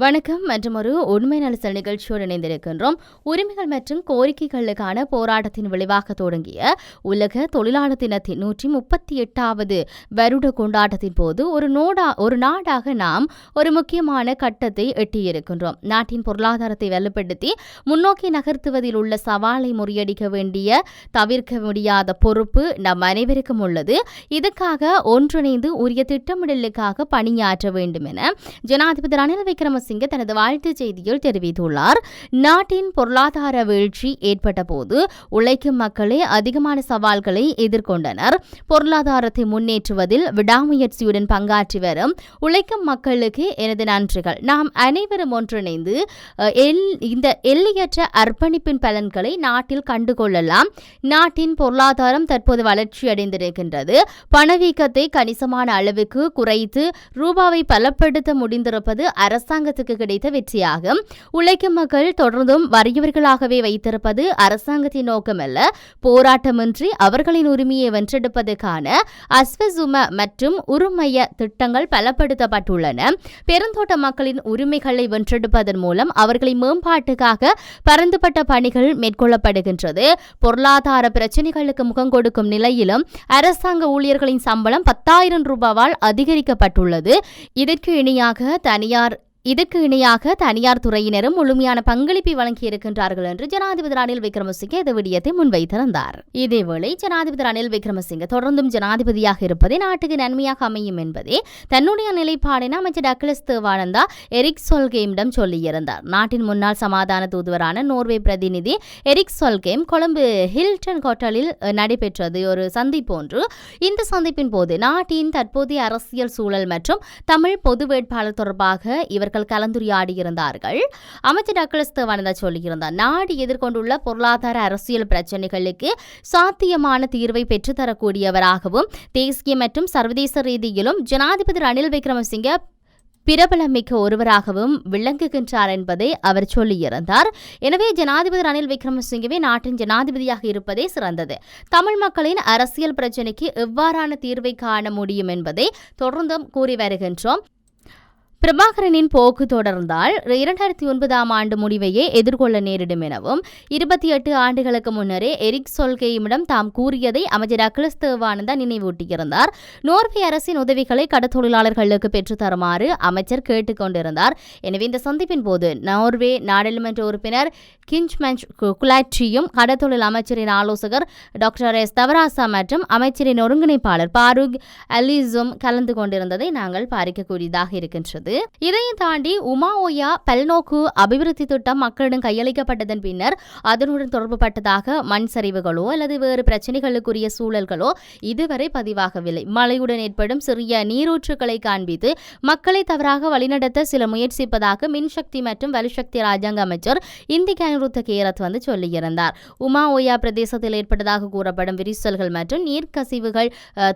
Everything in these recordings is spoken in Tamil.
வணக்கம் மற்றும் ஒரு உண்மை நலசல் நிகழ்ச்சியோடு இணைந்திருக்கின்றோம். உரிமைகள் மற்றும் கோரிக்கைகளுக்கான போராட்டத்தின் விளைவாக தொடங்கிய உலக தொழிலாளர் தினத்தின் நூற்றி முப்பத்தி எட்டாவது வருட கொண்டாட்டத்தின் போது ஒரு நோடா ஒரு நாடாக நாம் ஒரு முக்கியமான கட்டத்தை எட்டியிருக்கின்றோம். நாட்டின் பொருளாதாரத்தை வலுப்படுத்தி முன்னோக்கி நகர்த்துவதில் உள்ள சவாலை முறியடிக்க வேண்டிய தவிர்க்க முடியாத பொறுப்பு நம் அனைவருக்கும் உள்ளது. இதுக்காக ஒன்றிணைந்து உரிய திட்டமிடலுக்காக பணியாற்ற வேண்டும் என ஜனாதிபதி ரணில் விக்ரம விக்ரமசிங்க தனது வாழ்த்துச் செய்தியில் தெரிவித்துள்ளார். நாட்டின் பொருளாதார வீழ்ச்சி ஏற்பட்ட போது உழைக்கும் மக்களே அதிகமான சவால்களை எதிர்கொண்டனர். பொருளாதாரத்தை முன்னேற்றுவதில் விடாமுயற்சியுடன் பங்காற்றி வரும் உழைக்கும் மக்களுக்கு எனது நன்றிகள். நாம் அனைவரும் ஒன்றிணைந்து இந்த எல்லையற்ற அர்ப்பணிப்பின் பலன்களை நாட்டில் கண்டுகொள்ளலாம். நாட்டின் பொருளாதாரம் தற்போது வளர்ச்சியடைந்திருக்கின்றது பணவீக்கத்தை கணிசமான அளவுக்கு குறைத்து ரூபாவை பலப்படுத்த முடிந்திருப்பது அரசாங்க அரசாங்கத்துக்கு கிடைத்த வெற்றியாகும். உழைக்கும் மக்கள் தொடர்ந்தும் வறியவர்களாகவே வைத்திருப்பது அரசாங்கத்தின் நோக்கமல்ல. போராட்டமின்றி அவர்களின் உரிமையை வென்றெடுப்பதற்கான அஸ்வசும மற்றும் உரிமைய திட்டங்கள் பலப்படுத்தப்பட்டுள்ளன. பெருந்தோட்ட மக்களின் உரிமைகளை வென்றெடுப்பதன் மூலம் அவர்களின் மேம்பாட்டுக்காக பரந்துபட்ட பணிகள் மேற்கொள்ளப்படுகின்றது. பொருளாதார பிரச்சினைகளுக்கு முகம் கொடுக்கும் நிலையிலும் அரசாங்க ஊழியர்களின் சம்பளம் பத்தாயிரம் ரூபாவால் அதிகரிக்கப்பட்டுள்ளது. இதற்கு இணையாக தனியார் இதற்கு இணையாக தனியார் துறையினரும் முழுமையான பங்களிப்பை வழங்கியிருக்கின்றார்கள் என்று ஜனாதிபதி ரணில் விக்ரமசிங்கே இந்த விடயத்தை முன்வைத்திருந்தார். இதேவேளை ஜனாதிபதி ரணில் விக்ரமசிங்க தொடர்ந்தும் ஜனாதிபதியாக இருப்பதே நாட்டுக்கு நன்மையாக அமையும் என்பதே தன்னுடைய நிலைப்பாடின அமைச்சர் டக்லஸ் தேவானந்தா எரிக் சொல்கேமிடம் சொல்லியிருந்தார். நாட்டின் முன்னாள் சமாதான தூதுவரான நோர்வே பிரதிநிதி எரிக் சொல்கேம் கொழும்பு ஹில்டன் ஹோட்டலில் நடைபெற்றது ஒரு சந்திப்பு ஒன்று. இந்த சந்திப்பின் போது நாட்டின் தற்போதைய அரசியல் சூழல் மற்றும் தமிழ் பொது வேட்பாளர் தொடர்பாக இவர்கள் அவர்கள் கலந்துரையாடியிருந்தார்கள். அமைச்சர் டக்ளஸ் தேவானந்தா சொல்லியிருந்தார் நாடு எதிர்கொண்டுள்ள பொருளாதார அரசியல் பிரச்சினைகளுக்கு சாத்தியமான தீர்வை பெற்றுத்தரக்கூடியவராகவும் தேசிய மற்றும் சர்வதேச ரீதியிலும் ஜனாதிபதி ரணில் விக்ரமசிங்க பிரபலமிக்க ஒருவராகவும் விளங்குகின்றார் என்பதை அவர் சொல்லியிருந்தார். எனவே ஜனாதிபதி ரணில் விக்ரமசிங்கவே நாட்டின் ஜனாதிபதியாக இருப்பதே சிறந்தது. தமிழ் மக்களின் அரசியல் பிரச்சினைக்கு எவ்வாறான தீர்வை காண முடியும் என்பதை தொடர்ந்தும் கூறி வருகின்றோம். பிரபாகரனின் போக்கு தொடர்ந்தால் இரண்டாயிரத்தி ஒன்பதாம் ஆண்டு முடிவையே எதிர்கொள்ள நேரிடும் எனவும் இருபத்தி எட்டு ஆண்டுகளுக்கு முன்னரே எரிக் சொல்கேயிமிடம் தாம் கூறியதை அமைச்சர் அகிலஸ் தேவானந்தா நினைவூட்டியிருந்தார். நோர்வே அரசின் உதவிகளை கடத்தொழிலாளர்களுக்கு பெற்றுத்தருமாறு அமைச்சர் கேட்டுக்கொண்டிருந்தார் எனவே இந்த சந்திப்பின் போது நோர்வே நாடாளுமன்ற உறுப்பினர் கிஞ்ச்மஞ்ச் குலாட்சியும் கடத்தொழில் அமைச்சரின் ஆலோசகர் டாக்டர் எஸ். தவராசா மற்றும் அமைச்சரின் ஒருங்கிணைப்பாளர் பாரூக் அலிஸும் கலந்து கொண்டிருந்ததை நாங்கள் பாரிக்கக்கூடியதாக இருக்கின்றது. இதையும் தாண்டி உமா ஓயா பல்நோக்கு அபிவிருத்தி திட்டம் மக்களிடம் கையளிக்கப்பட்டதன் பின்னர் அதனுடன் தொடர்புபட்டதாக மண் சரிவுகளோ அல்லது வேறு பிரச்சனைகளுக்குரிய சூழல்களோ இதுவரை பதிவாகவில்லை. மழையுடன் ஏற்படும் சிறிய நீரூற்றுகளை காண்பித்து மக்களை தவறாக வழிநடத்த சில முயற்சிப்பதாக மின்சக்தி மற்றும் வலுசக்தி ராஜாங்க அமைச்சர் இந்தி கனுருத்த கேரத் வந்து சொல்லியிருந்தார். உமா ஓயா பிரதேசத்தில் ஏற்பட்டதாக கூறப்படும் விரிசல்கள் மற்றும் நீர்க்கசிவுகள்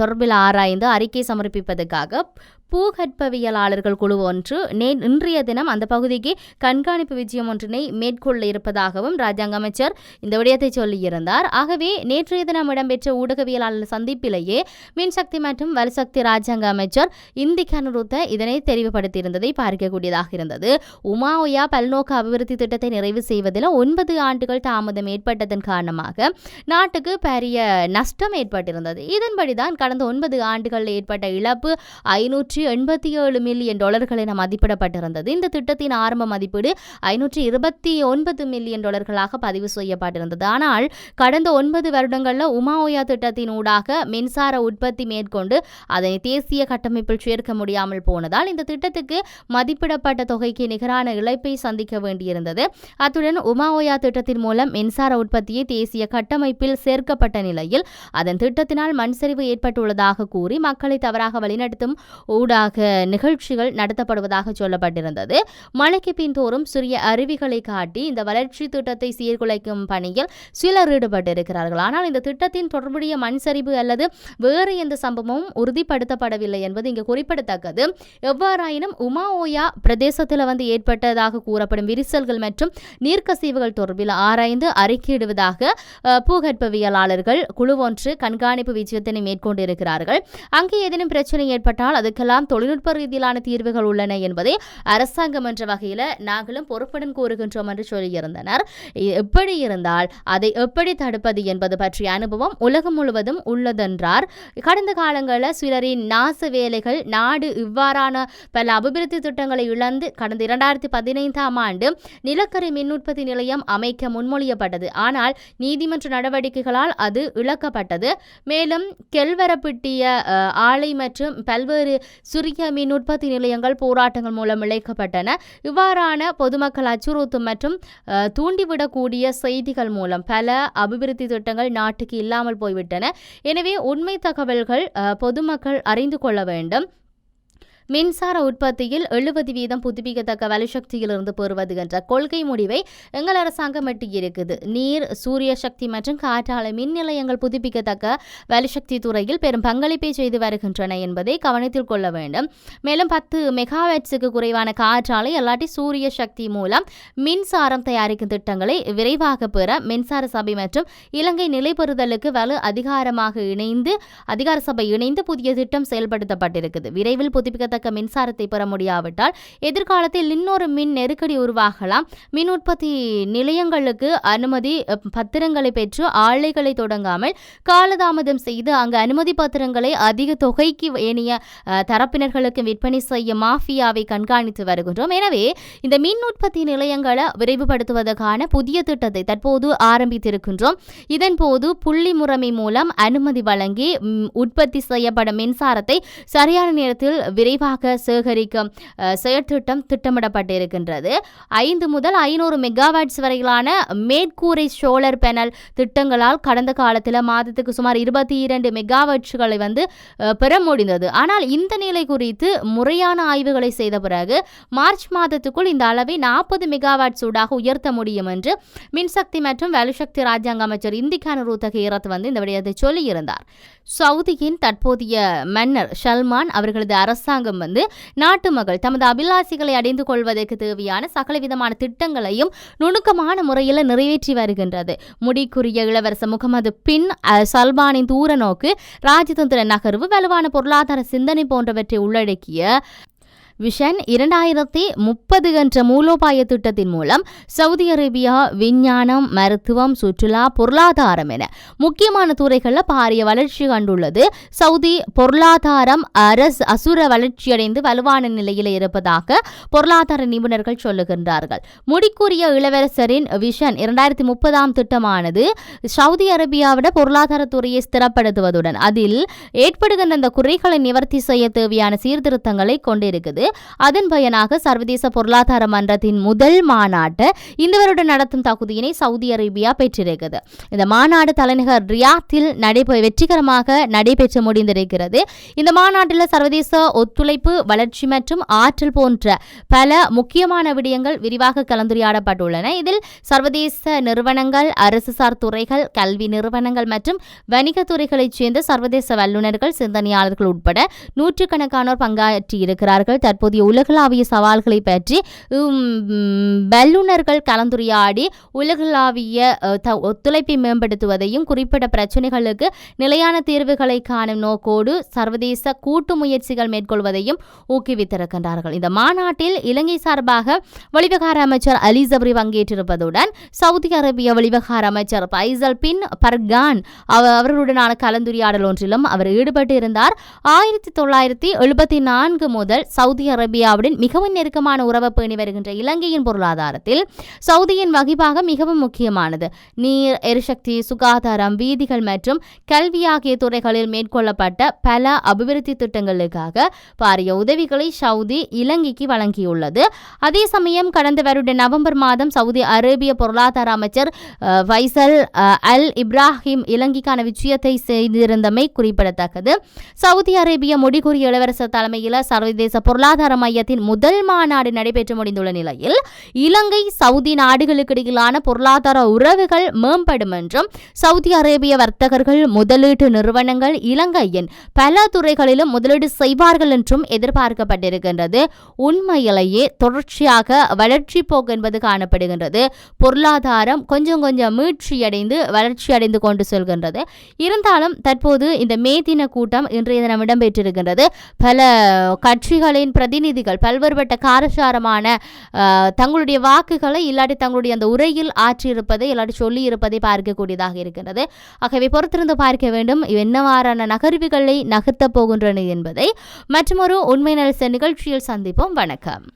தொடர்பில் ஆராய்ந்து அறிக்கை சமர்ப்பிப்பதற்காக பூகற்பவியலாளர்கள் குழு ஒன்று நே இன்றைய தினம் அந்த பகுதிக்கு கண்காணிப்பு விஜயம் ஒன்றினை மேற்கொள்ள இருப்பதாகவும் ராஜாங்க அமைச்சர் இந்த விடயத்தை சொல்லியிருந்தார். ஆகவே நேற்றைய தினம் இடம்பெற்ற ஊடகவியலாளர் சந்திப்பிலேயே மின்சக்தி மற்றும் வலுசக்தி ராஜாங்க அமைச்சர் இந்தி அனுருத்த இதனை தெரிவுபடுத்தியிருந்ததை பார்க்கக்கூடியதாக இருந்தது. உமா ஒயா பல்நோக்கு அபிவிருத்தி திட்டத்தை நிறைவு செய்வதில் ஒன்பது ஆண்டுகள் தாமதம் ஏற்பட்டதன் காரணமாக நாட்டுக்கு பெரிய நஷ்டம் ஏற்பட்டிருந்தது. இதன்படிதான் கடந்த ஒன்பது ஆண்டுகளில் ஏற்பட்ட இழப்பு ஐநூற்றி ஐநூற்றி எண்பத்தி ஏழு மில்லியன் டாலர்கள் என மதிப்பிடப்பட்டிருந்தது. இந்த திட்டத்தின் ஆரம்ப மதிப்பீடு ஐநூற்றி இருபத்தி ஒன்பது மில்லியன் டாலர்களாக பதிவு செய்யப்பட்டிருந்தது. ஆனால் கடந்த ஒன்பது வருடங்களில் உமாஓயா திட்டத்தின் ஊடாக மின்சார உற்பத்தி மேற்கொண்டு அதனை தேசிய கட்டமைப்பில் சேர்க்க முடியாமல் போனதால் இந்த திட்டத்துக்கு மதிப்பிடப்பட்ட தொகைக்கு நிகரான இழப்பை சந்திக்க வேண்டியிருந்தது. அத்துடன் உமா ஓயா திட்டத்தின் மூலம் மின்சார உற்பத்தியை தேசிய கட்டமைப்பில் சேர்க்கப்பட்ட நிலையில் அதன் திட்டத்தினால் மண்சரிவு ஏற்பட்டுள்ளதாக கூறி மக்களை தவறாக வழிநடத்தும் ஊடாக நிகழ்ச்சிகள் நடத்தப்படுவதாக சொல்லப்பட்டிருந்தது. மழைக்கு பின்தோறும் சிறிய அருவிகளை காட்டி இந்த வளர்ச்சி திட்டத்தை சீர்குலைக்கும் பணியில் சிலர் ஈடுபட்டிருக்கிறார்கள். ஆனால் இந்த திட்டத்தின் தொடர்புடைய மண் சரிவு அல்லது வேறு எந்த சம்பவமும் உறுதிப்படுத்தப்படவில்லை என்பது இங்கு குறிப்பிடத்தக்கது. எவ்வாறாயினும் உமா ஓயா பிரதேசத்தில் வந்து ஏற்பட்டதாக கூறப்படும் விரிசல்கள் மற்றும் நீர்க்கசிவுகள் தொடர்பில் ஆராய்ந்து அறிக்கையிடுவதாக பூகற்பவியலாளர்கள் குழு ஒன்று கண்காணிப்பு விஜயத்தினை மேற்கொண்டிருக்கிறார்கள். அங்கே ஏதேனும் பிரச்சனை ஏற்பட்டால் அதுக்கெல்லாம் இதற்கெல்லாம் தொழில்நுட்ப ரீதியிலான தீர்வுகள் உள்ளன என்பதை அரசாங்கம் என்ற வகையில் நாங்களும் பொறுப்புடன் கூறுகின்றோம் என்று சொல்லியிருந்தனர். எப்படி இருந்தால் அதை எப்படி தடுப்பது என்பது பற்றிய அனுபவம் உலகம் முழுவதும் உள்ளதென்றார். கடந்த காலங்களில் சிலரின் நாச வேலைகள் நாடு இவ்வாறான பல அபிவிருத்தி திட்டங்களை இழந்து கடந்த இரண்டாயிரத்தி பதினைந்தாம் ஆண்டு நிலக்கரி மின் உற்பத்தி நிலையம் அமைக்க முன்மொழியப்பட்டது. ஆனால் நீதிமன்ற நடவடிக்கைகளால் அது இழக்கப்பட்டது. மேலும் கெல்வரப்பிட்டிய ஆலை மற்றும் பல்வேறு சிறிய மின் உற்பத்தி நிலையங்கள் போராட்டங்கள் மூலம் இழைக்கப்பட்டன. இவ்வாறான பொதுமக்கள் அச்சுறுத்தும் மற்றும் தூண்டிவிடக்கூடிய செய்திகள் மூலம் பல அபிவிருத்தி திட்டங்கள் நாட்டுக்கு இல்லாமல் போய்விட்டன. எனவே உண்மை தகவல்கள் பொதுமக்கள் அறிந்து கொள்ள வேண்டும். மின்சார உற்பத்தியில் எழுபது வீதம் புதுப்பிக்கத்தக்க வலுசக்தியிலிருந்து பெறுவது என்ற கொள்கை முடிவை எங்கள் அரசாங்கம் எட்டியிருக்குது. நீர் சூரிய சக்தி மற்றும் காற்றாலை மின் நிலையங்கள் புதுப்பிக்கத்தக்க வலுசக்தி துறையில் பெரும் பங்களிப்பை செய்து வருகின்றன என்பதை கவனத்தில் கொள்ள வேண்டும். மேலும் பத்து மெகாவாட்ஸுக்கு குறைவான காற்றாலை அல்லாட்டி சூரிய சக்தி மூலம் மின்சாரம் தயாரிக்கும் திட்டங்களை விரைவாக பெற மின்சார சபை மற்றும் இலங்கை நிலைபெறுதலுக்கு வலு அதிகாரமாக இணைந்து அதிகார சபை இணைந்து புதிய திட்டம் செயல்படுத்தப்பட்டிருக்குது. விரைவில் புதுப்பிக்கத்த குறிப்பிடத்தக்க மின்சாரத்தை பெற முடியாவிட்டால் எதிர்காலத்தில் இன்னொரு மின் நெருக்கடி உருவாகலாம். மின் உற்பத்தி நிலையங்களுக்கு அனுமதி பத்திரங்களை பெற்று ஆலைகளை தொடங்காமல் காலதாமதம் செய்து அங்கு அனுமதி பத்திரங்களை அதிக தொகைக்கு ஏனைய தரப்பினர்களுக்கு விற்பனை செய்ய மாஃபியாவை கண்காணித்து வருகின்றோம். எனவே இந்த மின் உற்பத்தி நிலையங்களை விரைவுபடுத்துவதற்கான புதிய திட்டத்தை தற்போது ஆரம்பித்திருக்கின்றோம். இதன் போது புள்ளி முறைமை மூலம் அனுமதி வழங்கி உற்பத்தி செய்யப்படும் மின்சாரத்தை சரியான நேரத்தில் விரைவாக விரைவாக சேகரிக்கும் செயற்திட்டம் திட்டமிடப்பட்டிருக்கின்றது. ஐந்து முதல் ஐநூறு மெகாவாட்ஸ் வரையிலான மேற்கூரை சோலர் பேனல் திட்டங்களால் கடந்த காலத்தில் மாதத்துக்கு சுமார் இருபத்தி இரண்டு மெகாவாட்ஸ்களை வந்து பெற முடிந்தது. ஆனால் இந்த நிலை குறித்து முறையான ஆய்வுகளை செய்த பிறகு மார்ச் மாதத்துக்குள் இந்த அளவை நாற்பது மெகாவாட் சூடாக உயர்த்த முடியும் என்று மின்சக்தி மற்றும் வலுசக்தி ராஜாங்க அமைச்சர் இந்திகான ரூத்தக ஈரத் வந்து இந்த விடயத்தை சொல்லியிருந்தார். சவுதியின் தற்போதைய மன்னர் ஷல்மான் அவர்களது அரசாங்கம் வந்து நாட்டு மகள் தமது அபிலாசிகளை அடைந்து கொள்வதற்கு தேவையான சகலவிதமான திட்டங்களையும் நுணுக்கமான முறையில் நிறைவேற்றி வருகின்றது. முடிக்குரிய இளவரசர் முகமது பின் சல்மானின் தூர நோக்கு ராஜதந்திர நகர்வு வலுவான பொருளாதார சிந்தனை போன்றவற்றை உள்ளடக்கிய விஷன் இரண்டாயிரத்தி முப்பது என்ற மூலோபாய திட்டத்தின் மூலம் சவுதி அரேபியா விஞ்ஞானம் மருத்துவம் சுற்றுலா பொருளாதாரம் என முக்கியமான துறைகளில் பாரிய வளர்ச்சி கண்டுள்ளது. சவுதி பொருளாதாரம் அரசு அசுர வளர்ச்சியடைந்து வலுவான நிலையில் இருப்பதாக பொருளாதார நிபுணர்கள் சொல்லுகின்றார்கள். முடிக்கூறிய இளவரசரின் விஷன் இரண்டாயிரத்தி முப்பதாம் திட்டமானது சவுதி அரேபியாவிட பொருளாதாரத்துறையை ஸ்திரப்படுத்துவதுடன் அதில் ஏற்படுகின்ற அந்த குறைகளை நிவர்த்தி செய்ய தேவையான சீர்திருத்தங்களை கொண்டிருக்குது. அதன் பயனாக சர்வதேச பொருளாதார மன்றத்தின் முதல் மாநாட்டை இந்த வருடம் நடத்தும் தகுதியினை சவுதி அரேபியா பெற்றிருக்கிறது. இந்த மாநாடு தலைநகர் ரியாத்தில் நடைபெற வெற்றிகரமாக நடைபெற்று முடிந்திருக்கிறது. இந்த மாநாட்டில் சர்வதேச ஒத்துழைப்பு வளர்ச்சி மற்றும் ஆற்றல் போன்ற பல முக்கியமான விடயங்கள் விரிவாக கலந்துரையாடப்பட்டுள்ளன. இதில் சர்வதேச நிறுவனங்கள் அரசுசார் துறைகள் கல்வி நிறுவனங்கள் மற்றும் வணிகத்துறைகளைச் சேர்ந்த சர்வதேச வல்லுநர்கள் சிந்தனையாளர்கள் உட்பட நூற்றுக்கணக்கானோர் பங்காற்றியிருக்கிறார்கள் தற்போதைய உலகளாவிய சவால்களை பற்றி வல்லுநர்கள் கலந்துரையாடி உலகளாவிய ஒத்துழைப்பை மேம்படுத்துவதையும் குறிப்பிட்ட பிரச்சனைகளுக்கு நிலையான தீர்வுகளை காணும் நோக்கோடு சர்வதேச கூட்டு முயற்சிகள் மேற்கொள்வதையும் ஊக்குவித்திருக்கின்றார்கள். இந்த மாநாட்டில் இலங்கை சார்பாக வெளிவகார அமைச்சர் அலி ஜப்ரி பங்கேற்றிருப்பதுடன் சவுதி அரேபிய வெளிவகார அமைச்சர் பைசல் பின் பர்கான் அவர்களுடனான கலந்துரையாடல் ஒன்றிலும் அவர் ஈடுபட்டிருந்தார். ஆயிரத்தி தொள்ளாயிரத்தி எழுபத்தி நான்கு முதல் சவுதி அரேபியாவுடன் மிகவும் நெருக்கமான உறவை பேணி வருகின்ற இலங்கையின் பொருளாதாரத்தில் சவுதியின் வகிப்பாக மிகவும் முக்கியமானது. நீர் எரிசக்தி சுகாதாரம் வீதிகள் மற்றும் கல்வி ஆகிய துறைகளில் மேற்கொள்ளப்பட்ட பல அபிவிருத்தி திட்டங்களுக்காக பாரிய உதவிகளை சவுதி இலங்கைக்கு வழங்கியுள்ளது. அதே சமயம் கடந்த வருட நவம்பர் மாதம் சவுதி அரேபிய பொருளாதார அமைச்சர் வைசல் அல் இப்ராஹிம் இலங்கைக்கான விஜயத்தை செய்திருந்தமை குறிப்பிடத்தக்கது. சவுதி அரேபிய முடிகூறிய இளவரசர் தலைமையில் சர்வதேச பொருளாதார பொருளாதார மையத்தின் முதல் மாநாடு நடைபெற்று முடிந்துள்ள நிலையில் இலங்கை சவுதி நாடுகளுக்கு இடையிலான பொருளாதார உறவுகள் மேம்படும் என்றும் சவுதி அரேபிய வர்த்தகர்கள் முதலீட்டு நிறுவனங்கள் இலங்கையின் பல துறைகளிலும் முதலீடு செய்வார்கள் என்றும் எதிர்பார்க்கப்பட்டிருக்கின்றது. உண்மையிலேயே தொடர்ச்சியாக வளர்ச்சி போக்கு என்பது காணப்படுகின்றது. பொருளாதாரம் கொஞ்சம் கொஞ்சம் மீட்சியடைந்து வளர்ச்சி அடைந்து கொண்டு செல்கின்றது. இருந்தாலும் தற்போது இந்த மே தின கூட்டம் இன்றைய தினம் இடம்பெற்றிருக்கின்றது. பல கட்சிகளின் பிரதிநிதிகள் பல்வேறுபட்ட காரசாரமான தங்களுடைய வாக்குகளை இல்லாட்டி தங்களுடைய அந்த உரையில் ஆற்றியிருப்பதை இல்லாட்டி சொல்லி இருப்பதை பார்க்கக்கூடியதாக இருக்கின்றது. ஆகவே பொறுத்திருந்து பார்க்க வேண்டும் என்னவாறான நகர்வுகளை நகர்த்தப் போகின்றன என்பதை. மற்றொரு உண்மை நலச நிகழ்ச்சியில் சந்திப்போம். வணக்கம்.